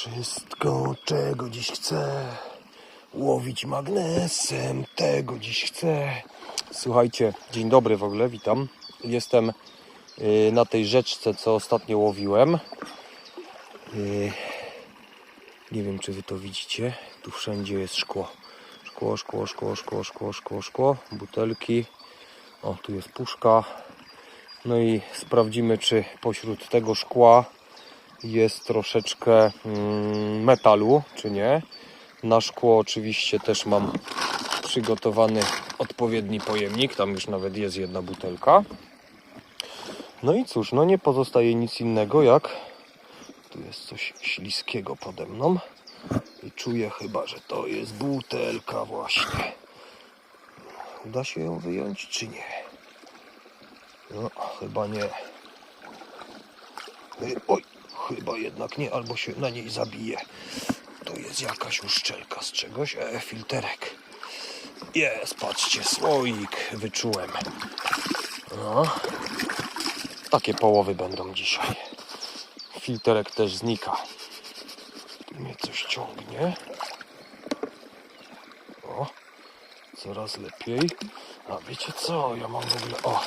Wszystko, czego dziś chcę, łowić magnesem, tego dziś chcę. Słuchajcie, dzień dobry w ogóle, witam. Jestem y, na tej rzeczce, co ostatnio łowiłem. Y, Nie wiem, czy wy to widzicie. Tu wszędzie jest szkło. Szkło, szkło, szkło, szkło, szkło, szkło, szkło. Butelki. O, tu jest puszka. No i sprawdzimy, czy pośród tego szkła jest troszeczkę mm, metalu, czy nie. Na szkło oczywiście też mam przygotowany odpowiedni pojemnik. Tam już nawet jest jedna butelka. No i cóż, no nie pozostaje nic innego jak. Tu jest coś śliskiego pode mną. I czuję chyba, że to jest butelka właśnie. Uda się ją wyjąć, czy nie? No, chyba nie. Oj, chyba jednak nie, albo się na niej zabije. To jest jakaś uszczelka z czegoś. E, filterek. Jest, patrzcie, słoik wyczułem. No. Takie połowy będą dzisiaj. Filterek też znika. Tu mnie coś ciągnie. O, coraz lepiej. A wiecie co? Ja mam w ogóle. O,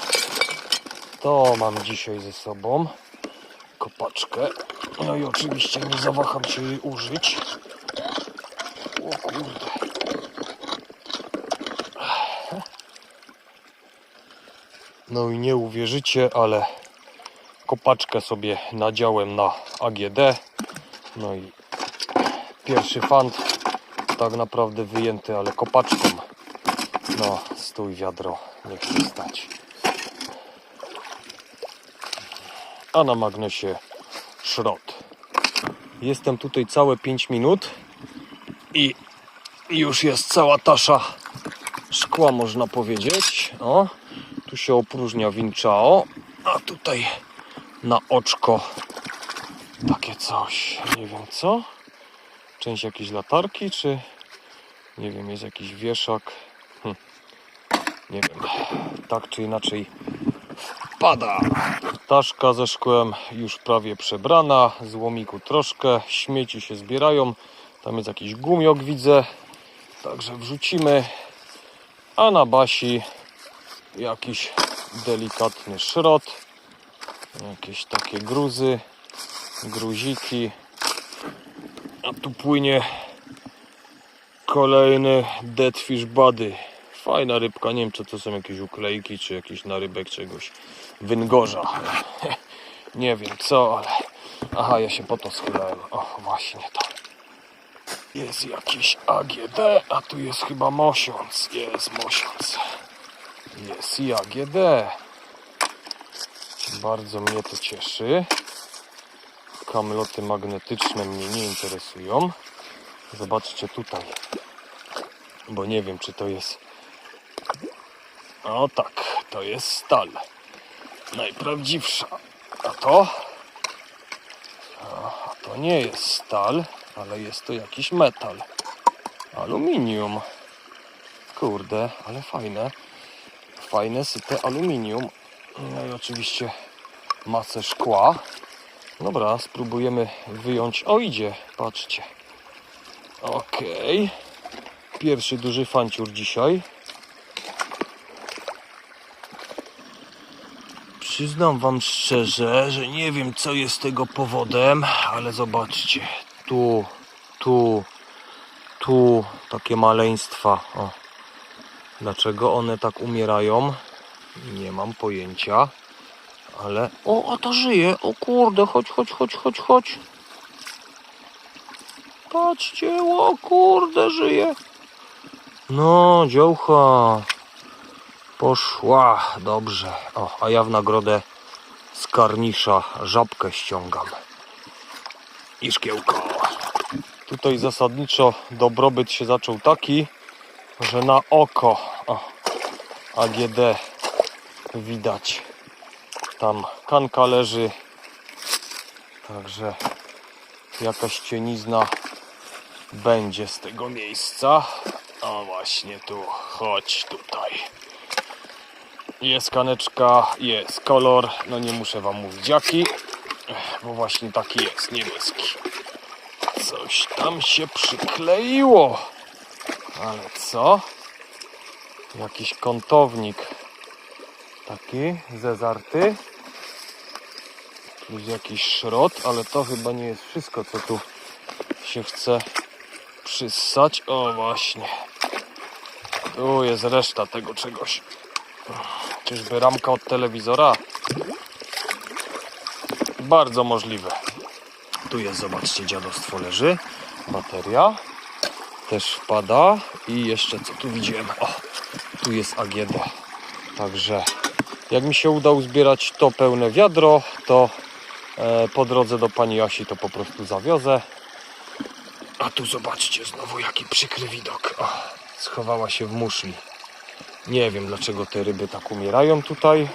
to mam dzisiaj ze sobą. Kopaczkę. No i oczywiście nie zawaham się jej użyć. O kurde. No i nie uwierzycie, ale kopaczkę sobie nadziałem na AGD. No i pierwszy fant tak naprawdę wyjęty, ale kopaczką. No, stój wiadro, nie chcę stać. A na magnesie szrot. Jestem tutaj całe 5 minut i już jest cała tasza szkła, można powiedzieć. O, tu się opróżnia winczao, a tutaj na oczko takie coś. Nie wiem co. Część jakiejś latarki, czy nie wiem, jest jakiś wieszak. Hm. Nie wiem. Tak czy inaczej Taszka ze szkłem już prawie przebrana. Złomiku troszkę. Śmieci się zbierają. Tam jest jakiś gumiok, widzę. Także wrzucimy. A na basi jakiś delikatny szrot. Jakieś takie gruzy, gruziki. A tu płynie kolejny deadfish body. Fajna rybka, nie wiem czy to są jakieś uklejki, czy jakiś narybek czegoś węgorza. nie wiem co, ale... Aha, ja się po to schylałem. O, właśnie to. Jest jakiś AGD, a tu jest chyba mosiąc. Jest mosiąc. Jest i AGD. Bardzo mnie to cieszy. Kamloty magnetyczne mnie nie interesują. Zobaczcie tutaj. Bo nie wiem, czy to jest. O tak, to jest stal. Najprawdziwsza. A to? A to nie jest stal, ale jest to jakiś metal. Aluminium. Kurde, ale fajne. Fajne, syte aluminium. No i oczywiście masę szkła. Dobra, spróbujemy wyjąć. O, idzie, patrzcie. Okej. Pierwszy duży fanciur dzisiaj. Przyznam wam szczerze, że nie wiem co jest tego powodem, ale zobaczcie. Tu, tu, tu takie maleństwa. O. Dlaczego one tak umierają? Nie mam pojęcia. Ale. O, a to żyje. O kurde, chodź, chodź, chodź, chodź, chodź. Patrzcie, o kurde, żyje. No, dziołcha. Poszła, dobrze. O, a ja w nagrodę z karnisza żabkę ściągam. I szkiełko. Tutaj zasadniczo dobrobyt się zaczął taki, że na oko o, AGD widać. Tam kanka leży. Także jakaś cienizna będzie z tego miejsca. O właśnie tu, chodź tutaj. Jest kaneczka, jest kolor. No nie muszę wam mówić jaki, bo właśnie taki jest, niebieski. Coś tam się przykleiło. Ale co? Jakiś kątownik. Taki zezarty. Tu jest jakiś szrot, ale to chyba nie jest wszystko, co tu się chce przyssać. O właśnie. Tu jest reszta tego czegoś. Czyżby ramka od telewizora? Bardzo możliwe. Tu jest, zobaczcie, dziadostwo leży. Bateria też wpada. I jeszcze co tu widziałem? O, tu jest AGD. Także jak mi się uda uzbierać to pełne wiadro, to e, po drodze do pani Asi to po prostu zawiozę. A tu zobaczcie znowu jaki przykry widok. O, schowała się w muszli. Nie wiem dlaczego te ryby tak umierają tutaj,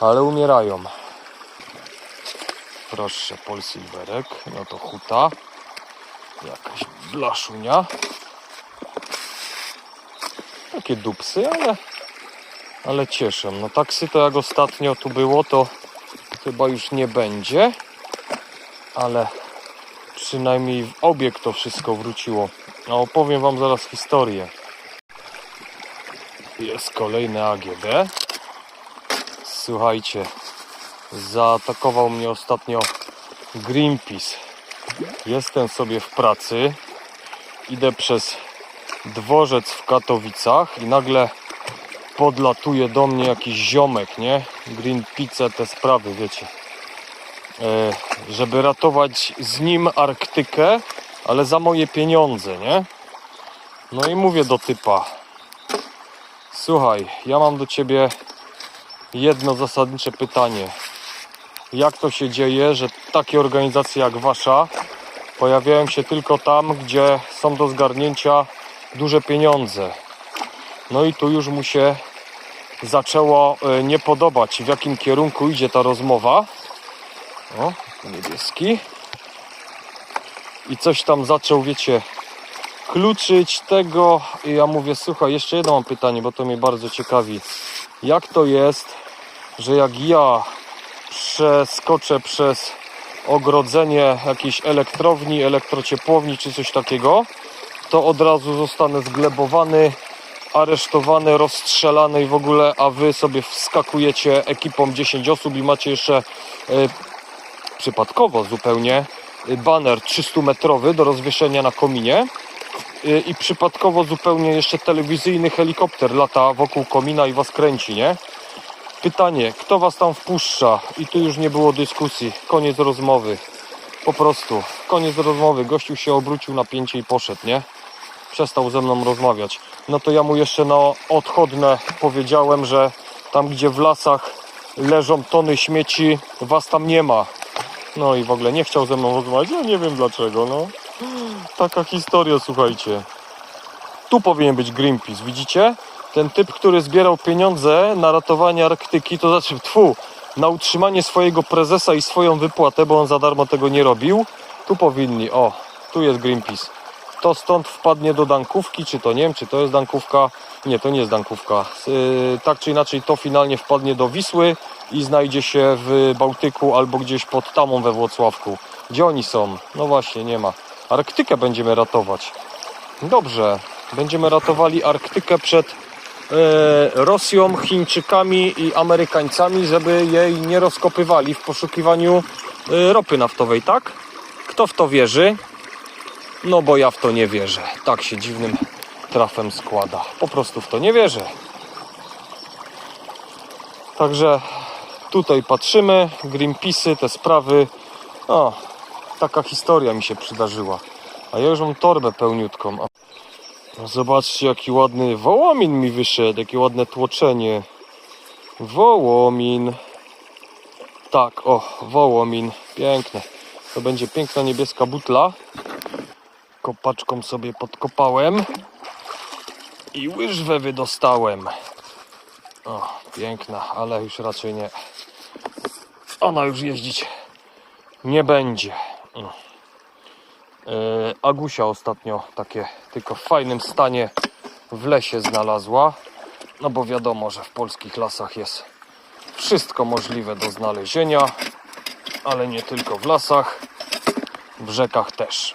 ale umierają. Proszę, polsilwerek, no to huta. Jakaś blaszunia. Takie dupsy, ale, ale cieszą. No taksy to jak ostatnio tu było, to chyba już nie będzie. Ale przynajmniej w obieg to wszystko wróciło. A opowiem wam zaraz historię. Jest kolejne AGD. Słuchajcie, zaatakował mnie ostatnio Greenpeace. Jestem sobie w pracy, idę przez dworzec w Katowicach i nagle podlatuje do mnie jakiś ziomek, nie? Greenpeace, te sprawy, wiecie. E, żeby ratować z nim Arktykę, ale za moje pieniądze, nie? No i mówię do typa, słuchaj, ja mam do ciebie jedno zasadnicze pytanie. Jak to się dzieje, że takie organizacje jak wasza pojawiają się tylko tam, gdzie są do zgarnięcia duże pieniądze? No i tu już mu się zaczęło e, nie podobać, w jakim kierunku idzie ta rozmowa. O, niebieski. I coś tam zaczął, wiecie, kluczyć tego. I ja mówię, słuchaj, jeszcze jedno mam pytanie, bo to mnie bardzo ciekawi. Jak to jest, że jak ja przeskoczę przez ogrodzenie jakiejś elektrowni, elektrociepłowni czy coś takiego, to od razu zostanę zglebowany, aresztowany, rozstrzelany i w ogóle, a wy sobie wskakujecie ekipą 10 osób i macie jeszcze e, przypadkowo zupełnie y, baner 300 metrowy do rozwieszenia na kominie y, i przypadkowo zupełnie jeszcze telewizyjny helikopter lata wokół komina i was kręci, nie? Pytanie, kto was tam wpuszcza? I tu już nie było dyskusji, koniec rozmowy. Po prostu, koniec rozmowy. Gościu się obrócił na pięcie i poszedł, nie? Przestał ze mną rozmawiać. No to ja mu jeszcze na odchodne powiedziałem, że tam gdzie w lasach leżą tony śmieci, was tam nie ma. No i w ogóle nie chciał ze mną rozmawiać, ja nie wiem dlaczego, no. Taka historia, słuchajcie. Tu powinien być Greenpeace, widzicie? Ten typ, który zbierał pieniądze na ratowanie Arktyki, to znaczy, tfu, na utrzymanie swojego prezesa i swoją wypłatę, bo on za darmo tego nie robił. Tu powinni, o, tu jest Greenpeace. To stąd wpadnie do Dankówki, czy to nie wiem, czy to jest Dankówka. Nie, to nie jest Dankówka. Yy, tak czy inaczej, to finalnie wpadnie do Wisły i znajdzie się w Bałtyku albo gdzieś pod Tamą we Włocławku. Gdzie oni są? No właśnie, nie ma. Arktykę będziemy ratować. Dobrze, będziemy ratowali Arktykę przed e, Rosją, Chińczykami i Amerykańcami, żeby jej nie rozkopywali w poszukiwaniu e, ropy naftowej, tak? Kto w to wierzy? No bo ja w to nie wierzę. Tak się dziwnym trafem składa. Po prostu w to nie wierzę. Także tutaj patrzymy, Greenpeace'y, te sprawy. O, taka historia mi się przydarzyła. A ja już mam torbę pełniutką. Zobaczcie, jaki ładny wołomin mi wyszedł, jakie ładne tłoczenie. Wołomin. Tak, o, wołomin. Piękne. To będzie piękna niebieska butla. Kopaczką sobie podkopałem. I łyżwę wydostałem. O, piękna, ale już raczej nie. Ona już jeździć nie będzie. Yy, Agusia ostatnio takie tylko w fajnym stanie w lesie znalazła. No bo wiadomo, że w polskich lasach jest wszystko możliwe do znalezienia, ale nie tylko w lasach, w rzekach też.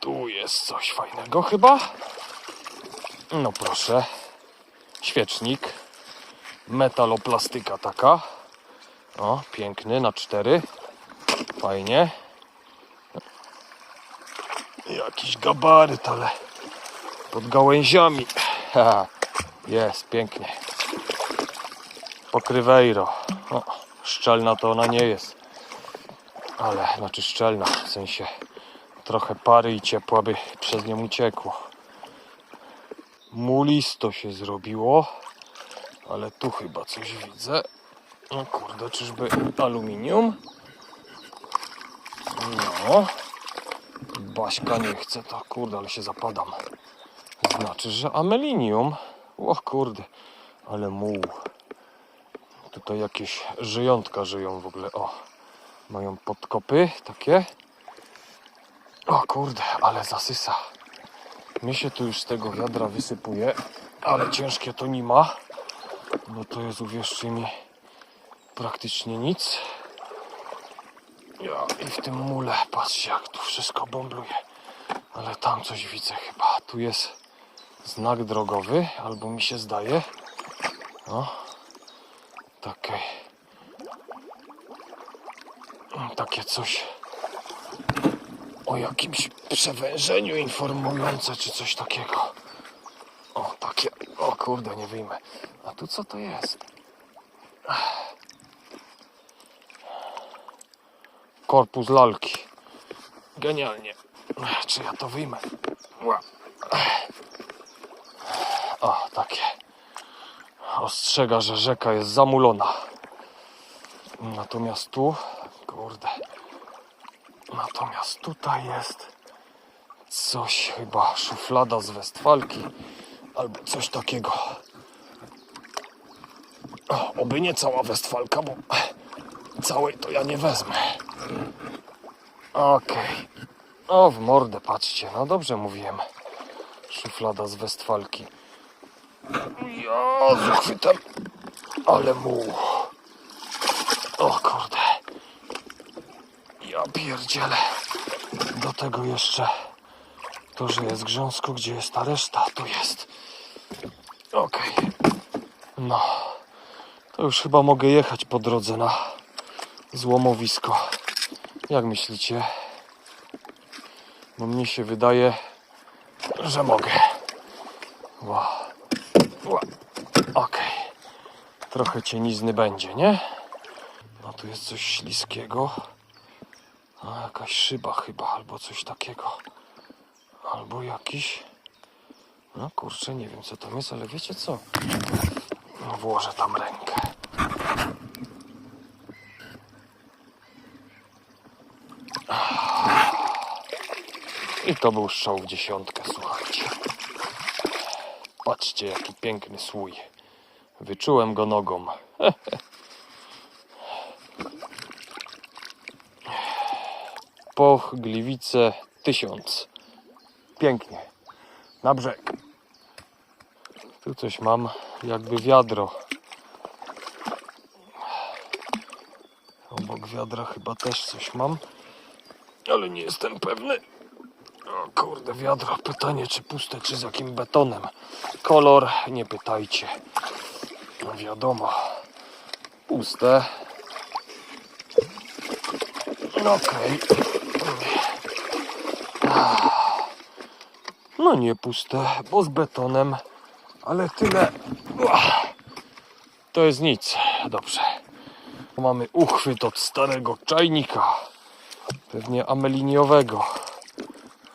Tu jest coś fajnego chyba. No proszę. Świecznik. Metaloplastyka taka. O, piękny na cztery. Fajnie. Jakiś gabaryt, ale pod gałęziami. Jest, pięknie. Pokrywejro. O, szczelna to ona nie jest. Ale, znaczy szczelna, w sensie trochę pary i ciepła by przez nią uciekło. Mulisto się zrobiło, ale tu chyba coś widzę. Kurde, czyżby aluminium? No. Baśka nie chce, to kurde, ale się zapadam. Znaczy, że amelinium. O kurde, ale muł. Tutaj jakieś żyjątka żyją w ogóle. O, mają podkopy takie. O kurde, ale zasysa. Mi się tu już z tego wiadra wysypuje, ale ciężkie to nie ma. Bo to jest, uwierzcie mi, praktycznie nic. Ja i w tym mule, patrzcie jak tu wszystko bąbluje. Ale tam coś widzę chyba. Tu jest znak drogowy, albo mi się zdaje. O, takie, takie coś o jakimś przewężeniu informujące, czy coś takiego. O, takie, o kurde, nie wyjmę. A tu co to jest? Korpus lalki. Genialnie. Czy ja to wyjmę? O, takie. Ostrzega, że rzeka jest zamulona. Natomiast tu, kurde. Natomiast tutaj jest coś chyba szuflada z Westfalki albo coś takiego. Oby nie cała Westfalka, bo całej to ja nie wezmę. Okej. O, w mordę patrzcie. No dobrze mówiłem. Szuflada z Westfalki. Ja z uchwytem. Ale mu. O kurde. Ja pierdzielę. Do tego jeszcze to, że jest grząsko. Gdzie jest ta reszta? Tu jest. Okej. No. To już chyba mogę jechać po drodze na złomowisko. Jak myślicie? Bo mnie się wydaje, że mogę. Wow. Wow. Okej. Trochę cienizny będzie, nie? No tu jest coś śliskiego. A jakaś szyba chyba, albo coś takiego. Albo jakiś... No kurczę, nie wiem co tam jest, ale wiecie co? No, włożę tam rękę. I to był strzał w dziesiątkę, słuchajcie. Patrzcie, jaki piękny słój. Wyczułem go nogą. Poch, Gliwice, tysiąc. Pięknie. Na brzeg. Tu coś mam, jakby wiadro. Obok wiadra chyba też coś mam, ale nie jestem pewny. Kurde, wiadro. Pytanie, czy puste, czy z jakim betonem. Kolor, nie pytajcie. No wiadomo. Puste. No okej. No nie puste, bo z betonem. Ale tyle. To jest nic. Dobrze. Mamy uchwyt od starego czajnika. Pewnie ameliniowego.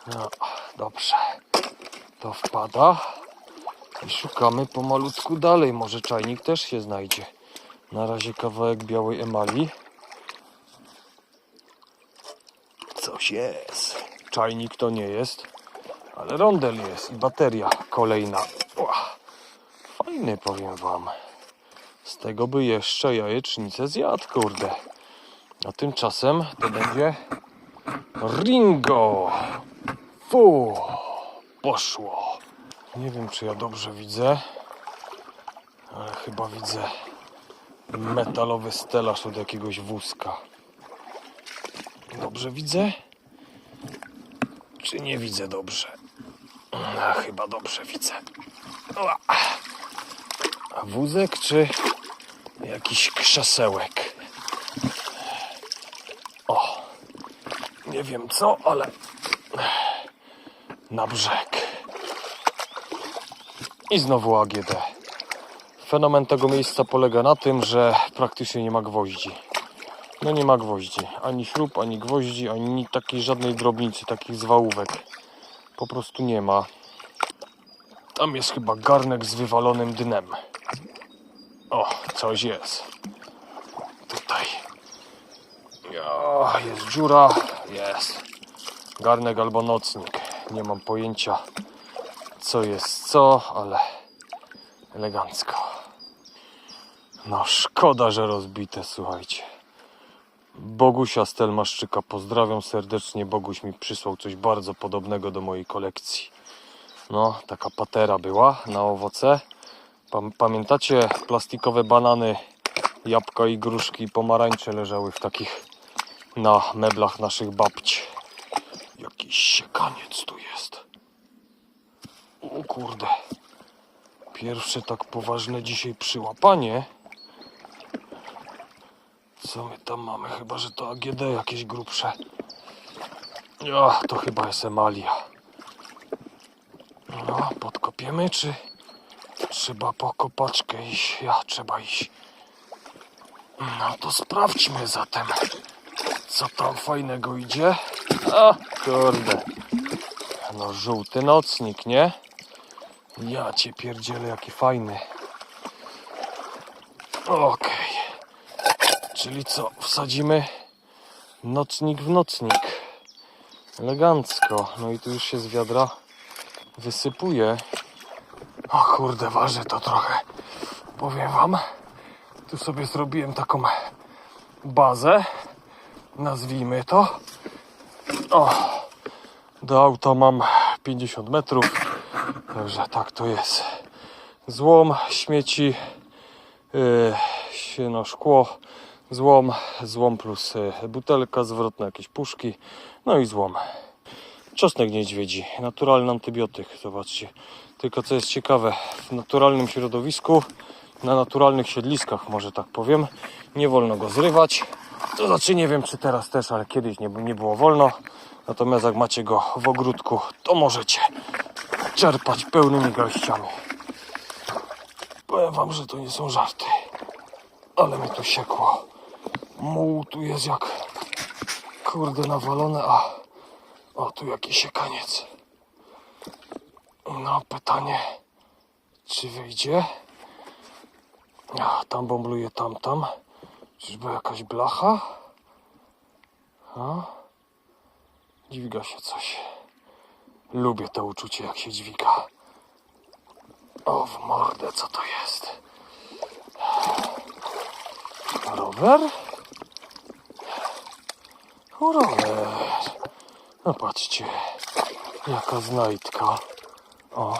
No, dobrze. To wpada. I szukamy pomalutku dalej. Może czajnik też się znajdzie. Na razie kawałek białej emali. Coś jest. Czajnik to nie jest, ale rondel jest i bateria kolejna. Ua, fajny powiem wam. Z tego by jeszcze jajecznicę zjadł, kurde. A tymczasem to będzie Ringo. Fu, poszło. Nie wiem, czy ja dobrze widzę, ale chyba widzę metalowy stelaż od jakiegoś wózka. Dobrze widzę? Czy nie widzę dobrze? No, chyba dobrze widzę. A wózek czy jakiś krzesełek? O, nie wiem co, ale na brzeg. I znowu AGD. Fenomen tego miejsca polega na tym, że praktycznie nie ma gwoździ. No nie ma gwoździ. Ani śrub, ani gwoździ, ani takiej żadnej drobnicy, takich zwałówek. Po prostu nie ma. Tam jest chyba garnek z wywalonym dnem. O, coś jest. Tutaj. Ja, jest dziura. Jest. Garnek albo nocnik. Nie mam pojęcia co jest co, ale elegancko. No szkoda, że rozbite, słuchajcie. Bogusia Stelmaszczyka pozdrawiam serdecznie. Boguś mi przysłał coś bardzo podobnego do mojej kolekcji. No, taka patera była na owoce. Pam- Pamiętacie plastikowe banany, jabłka i gruszki i pomarańcze leżały w takich na meblach naszych babci. Jakiś siekaniec tu jest. O kurde. Pierwsze tak poważne dzisiaj przyłapanie. Co my tam mamy? Chyba, że to AGD jakieś grubsze. Ja, to chyba jest emalia. No, podkopiemy, czy trzeba po kopaczkę iść? Ja, trzeba iść. No to sprawdźmy zatem, co tam fajnego idzie. A, kurde. No, żółty nocnik, nie? Ja cię pierdzielę, jaki fajny. Okej. Czyli co, wsadzimy nocnik w nocnik. Elegancko. No i tu już się z wiadra wysypuje. O kurde, waży to trochę. Powiem wam. Tu sobie zrobiłem taką bazę. Nazwijmy to. O, do auta mam 50 metrów. Także tak to jest. Złom, śmieci, yy, no, szkło, złom, złom plus yy, butelka zwrotna, jakieś puszki, no i złom. Czosnek niedźwiedzi, naturalny antybiotyk, zobaczcie. Tylko co jest ciekawe, w naturalnym środowisku, na naturalnych siedliskach, może tak powiem, nie wolno go zrywać. To znaczy nie wiem czy teraz też, ale kiedyś nie, nie było wolno. Natomiast jak macie go w ogródku, to możecie czerpać pełnymi garściami. Powiem wam, że to nie są żarty. Ale mi tu siekło. Muł tu jest jak kurde nawalone, a o tu jakiś siekaniec. No pytanie, czy wyjdzie? A, tam bąbluje tam, tam. Czyżby jakaś blacha? A? Dźwiga się coś. Lubię to uczucie, jak się dźwiga. O, w mordę, co to jest? Rower? O, rower. No patrzcie, jaka znajdka. O,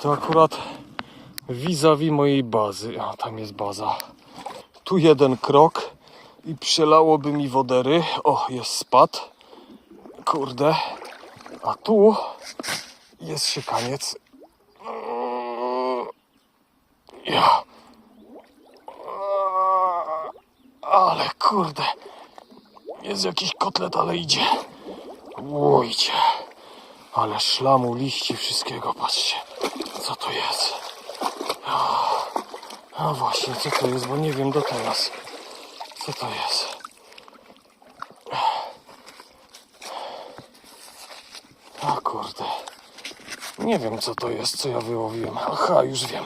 to akurat vis-a-vis mojej bazy. A, tam jest baza. Tu jeden krok i przelałoby mi wodery. O, jest spad. Kurde. A tu jest siekaniec. Ja. Ale kurde. Jest jakiś kotlet, ale idzie. Łojcie. Ale szlamu, liści, wszystkiego. Patrzcie. Co to jest? A właśnie, co to jest? Bo nie wiem do teraz. Co to jest? A kurde. Nie wiem co to jest, co ja wyłowiłem. Aha, już wiem.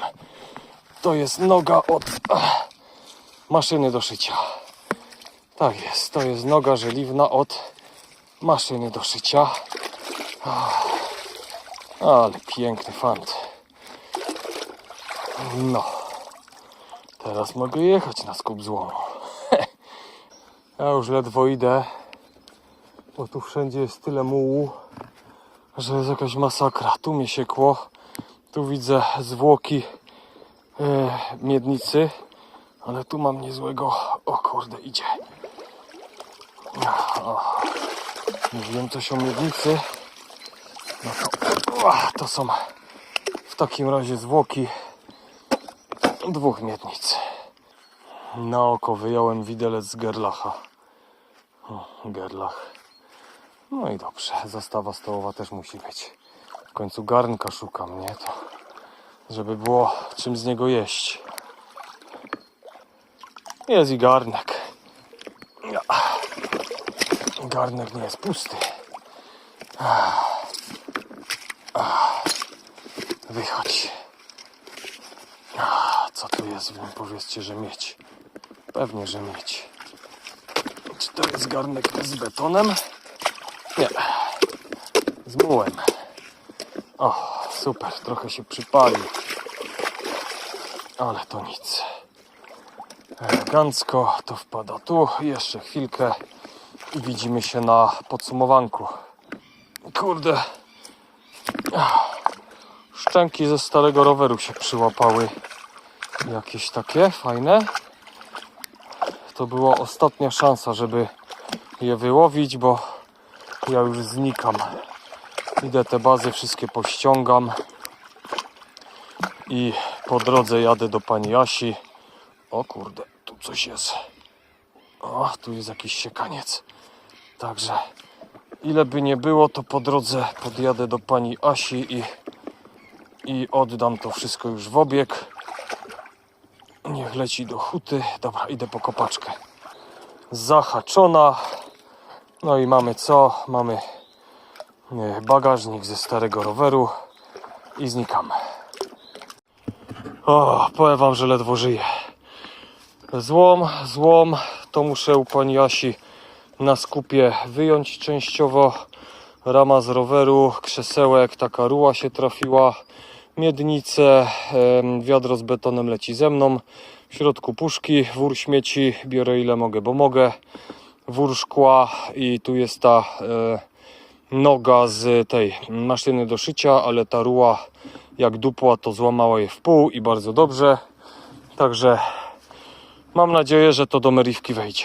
To jest noga od ach, maszyny do szycia. Tak jest, to jest noga żeliwna od maszyny do szycia. Ach, ale piękny fant. No. Teraz mogę jechać na skup złomu. Ja już ledwo idę, bo tu wszędzie jest tyle mułu, że jest jakaś masakra. Tu mnie siekło, tu widzę zwłoki e, miednicy, ale tu mam niezłego... O kurde, idzie. O. Mówiłem coś o miednicy, No to, to są w takim razie zwłoki dwóch miednic. Na oko wyjąłem widelec z gerlacha. O, gerlach. No i dobrze, zastawa stołowa też musi być. W końcu garnka szukam, nie? To żeby było czym z niego jeść. Jest i garnek. Garnek nie jest pusty. Ah. Ah. Wychodź. Nim? Powiedzcie, że mieć. Pewnie, że mieć. Czy to jest garnek z betonem? Nie. Z mułem. O, super. Trochę się przypalił. Ale to nic. Elegancko to wpada tu. Jeszcze chwilkę i widzimy się na podsumowanku. Kurde. Szczęki ze starego roweru się przyłapały. Jakieś takie fajne. To była ostatnia szansa, żeby je wyłowić, bo ja już znikam. Idę te bazy wszystkie pościągam i po drodze jadę do pani Asi. O kurde, tu coś jest. O, tu jest jakiś siekaniec. Także ile by nie było, to po drodze podjadę do pani Asi i, i oddam to wszystko już w obieg. Niech leci do huty. Dobra, idę po kopaczkę. Zahaczona. No i mamy co? Mamy e, bagażnik ze starego roweru i znikamy. O, powiem wam, że ledwo żyję. Złom, złom, to muszę u pani Asi na skupie wyjąć częściowo. Rama z roweru, krzesełek, taka ruła się trafiła, miednice, em, wiadro z betonem leci ze mną. W środku puszki, wór śmieci, biorę ile mogę, bo mogę. Wór szkła i tu jest ta e, noga z tej maszyny do szycia, ale ta ruła jak dupła to złamała je w pół i bardzo dobrze. Także mam nadzieję, że to do meriwki wejdzie.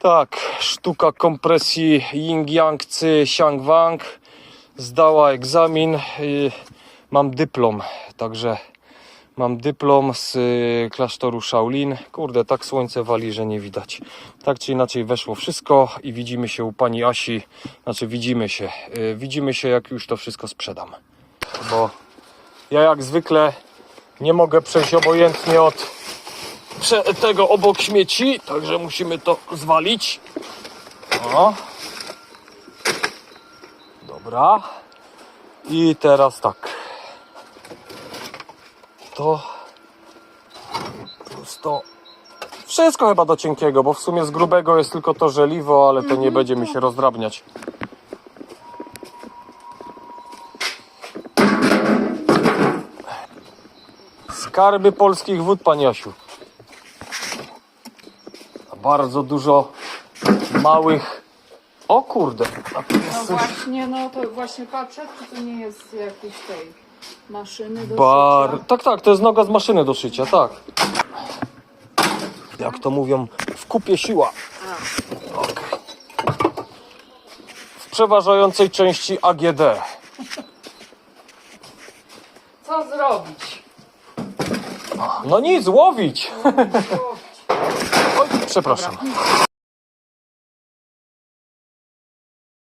Tak, sztuka kompresji Ying Yang Cy Wang zdała egzamin. Mam dyplom, także mam dyplom z y, klasztoru Shaolin. Kurde, tak słońce wali, że nie widać. Tak czy inaczej weszło wszystko i widzimy się u pani Asi. Znaczy widzimy się. y, Widzimy się jak już to wszystko sprzedam. Bo ja jak zwykle nie mogę przejść obojętnie od tego obok śmieci, także musimy to zwalić. O. Dobra. I teraz tak. To plus to. Wszystko chyba do cienkiego, bo w sumie z grubego jest tylko to żeliwo, ale to nie będzie mi się rozdrabniać. Skarby polskich wód, Pani Asiu. Bardzo dużo małych. O kurde, a tu No jest właśnie, no to właśnie patrzę, czy to nie jest z jakiejś tej maszyny do bar. szycia. Tak, tak, to jest noga z maszyny do szycia, tak. Jak to mówią, w kupie siła. W przeważającej części AGD. Co zrobić? No nic, łowić. Oj, przepraszam.